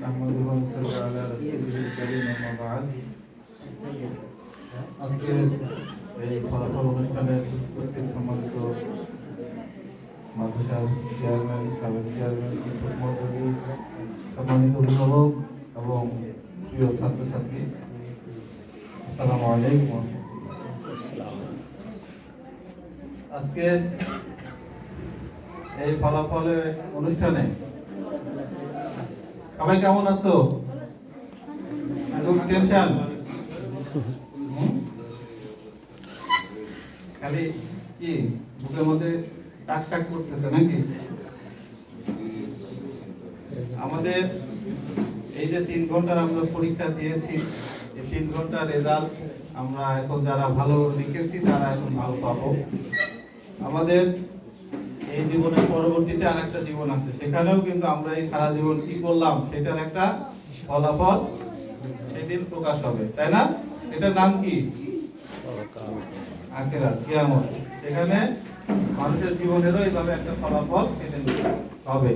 نحمده ونصلي على رسوله الكريم أما بعد আজকের এই ফলাফল অনুষ্ঠানে উপস্থিত সম্মানিত মাদ্রাসার চেয়ারম্যান সাবেক চেয়ারম্যান শিক্ষক মন্ডলী সম্মানিত অভিভাবক এবং প্রিয় ছাত্রছাত্রী আসসালামু আলাইকুম আজকের এই ফলাফলের অনুষ্ঠানে সবাই কেমন আছো? টেনশন খালি কি, বুকের মধ্যে টাক টাক করতেছে নাকি? আমাদের এই যে তিন ঘণ্টার আমরা পরীক্ষা দিয়েছি, এই তিন ঘণ্টার রেজাল্ট আমরা এখন যারা ভালো লিখেছি, তারা এখন ভালো পাবো। আমাদের এই জীবনের পরবর্তীতে আর একটা জীবন আছে। সেখানেও কিন্তু আমরা এই সারা জীবন কি করলাম, সেটার একটা ফলাফল সেদিন প্রকাশ হবে। তাই না? এটার নাম কি? আখেরাত, কিয়ামত। এখানে মানুষের জীবনেরও এইভাবে একটা ফলাফল সেদিন হবে।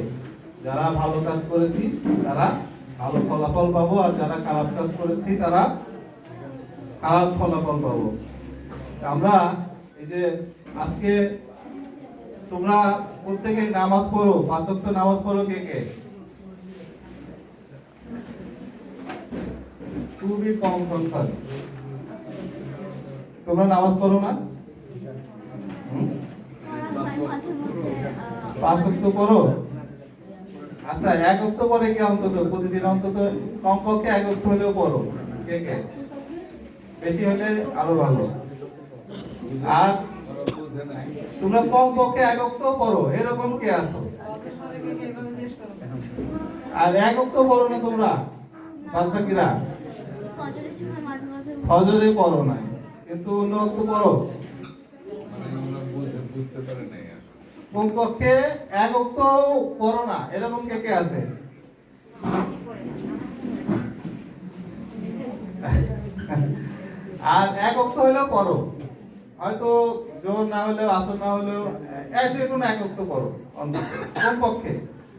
যারা ভালো কাজ করেছি, তারা ভালো ফলাফল পাবো, আর যারা খারাপ কাজ করেছি, তারা খারাপ ফলাফল পাবো। আমরা এই যে আজকে তোমরা প্রত্যেকে নামাজ পড়ো পাঁচ ওয়াক্ত নামাজ পড়ো কে কে? খুবই কম সংখ্যক। তোমরা নামাজ পড়ো না? হুম? পাঁচ ওয়াক্ত পড়ো? আচ্ছা এক অক্ত পরে কে অন্তত? প্রতিদিন অন্তত কমপক্ষে এক অক্ত হলেও পড়ো। কে কে? বেশি হলে আরও ভালো। আর তোমরা কম পক্ষে একক তো পড়ো, এরকম কে আছো? আর একক তো পড়ো না তোমরা বাদ বাকিরা ফজরে পড়ো না কিন্তু অন্য অক্ত পড়ো? কম পক্ষে এক অক্ত পড়ো না, এরকম কে কে আছে? আর এক অক্ত হলেও পড়ো। হয়তো জোর না হলেও আসর না হলেও এক যে কোনো এক অক্ত পড়ো অন্তত কম পক্ষে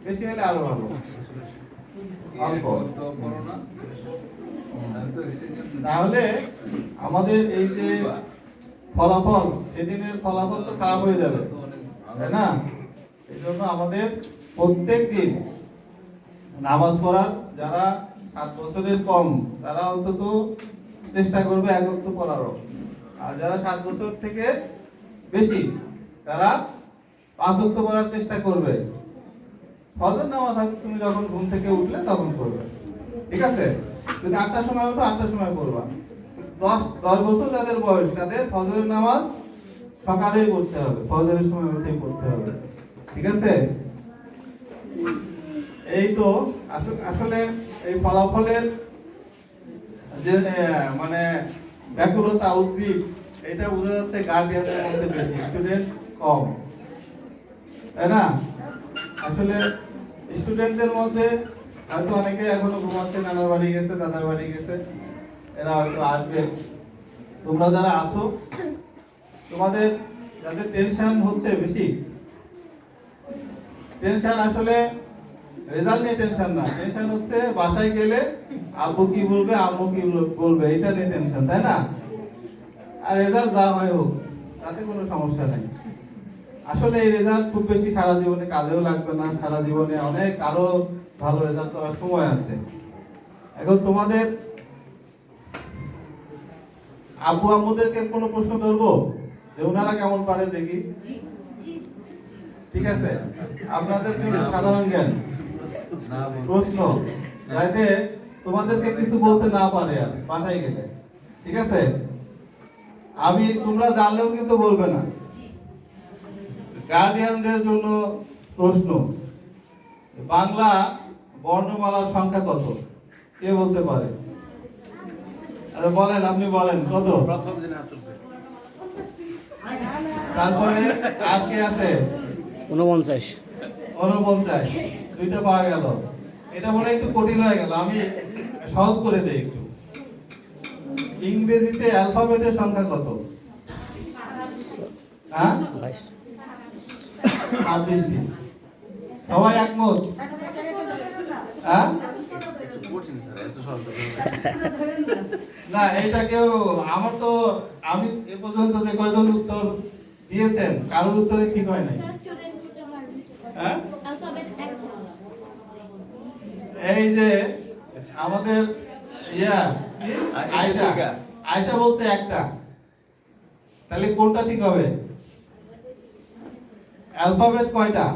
বেশি হলে আরও ভালো। তাহলে আমাদের এই যে ফলাফল সেদিনের ফলাফল তো খারাপ হয়ে যাবে। তাই না? এই জন্য আমাদের প্রত্যেক দিন নামাজ পড়ার যারা সাত বছরের কম তারা অন্তত চেষ্টা করবে একত্র পড়ারও আর যারা সাত বছর থেকে বেশি, তারা পাঁচ অক্ত পড়ার চেষ্টা করবে। ফজর নামাজ তুমি যখন ঘুম থেকে উঠলে তখন করবে। ঠিক আছে? যদি আটটার সময় উঠো আটটার সময় পড়বা দশ দশ বছর যাদের বয়স, তাদের ফজরের নামাজ সকালেই পড়তে হবে। ফজরের সময় উঠেই পড়তে হবে। ঠিক আছে? এই তো আসলে এই ফলাফলের যে মানে ব্যাকুলতা উদ্ভিদ, এটা বোঝা যাচ্ছে মধ্যে বেশি স্টুডেন্ট কম। তাই না? আসলে স্টুডেন্টদের মধ্যে হয়তো অনেকে এখনও ঘুমাচ্ছে, নানার বাড়ি গেছে, দাদার বাড়ি গেছে, এরা হয়তো আসবে। তোমরা যারা আছো, তোমাদের যাদের টেনশন হচ্ছে বেশি টেনশন আসলে রেজাল্ট নিয়ে টেনশন না টেনশন হচ্ছে বাসায় গেলে আব্বু কি বলবে আম্মু কি বলবে এটা নিয়ে টেনশন তাই না? আর রেজাল্ট যা হয় হোক তাতে কোনো সমস্যা নেই। আসলে এই রেজাল্ট খুব বেশি সারা জীবনে কাজেও লাগবে না সারা জীবনে অনেক আরও ভালো রেজাল্ট করার সময় আছে। এখন তোমাদের আব্বু আম্মুদেরকে কোনো প্রশ্ন ধরবো? যে ওনারা কেমন পারে দেখি? ঠিক আছে? আপনাদের সাধারণ জ্ঞান? প্রশ্ন। যাতে তোমাদেরকে কিছু বলতে না পারে আর বাসায় গেলে। ঠিক আছে? আমি তোমরা জানলেও কিন্তু বলবে না। গার্ডিয়ানদের জন্য প্রশ্ন বাংলা বর্ণমালার সংখ্যা কত? কে বলতে পারে? আচ্ছা বলেন আপনি বলেন কত? প্রথম তারপরে আর কে আছে? ঊনপঞ্চাশ। উনপঞ্চাশ দুইটা পাওয়া গেল। এটা মনে একটু কঠিন হয়ে গেল। আমি সহজ করে দেয় একটু ইংরেজিতে অ্যালফাবেটের সংখ্যা কত? হ্যাঁ? ছাব্বিশটি। সবাই একমত? হ্যাঁ? না এইটা কেউ আমার তো আমি এ পর্যন্ত যে কয়জন উত্তর দিয়েছেন কারোর উত্তরে ঠিক হয় নাই। হ্যাঁ? এই যে আমাদের ইয়া আয়সা আয়শা আয়শা। সিদ্দিকা। বলছে একটা। তাহলে কোনটা ঠিক হবে? অ্যালফাবেট কয়টা?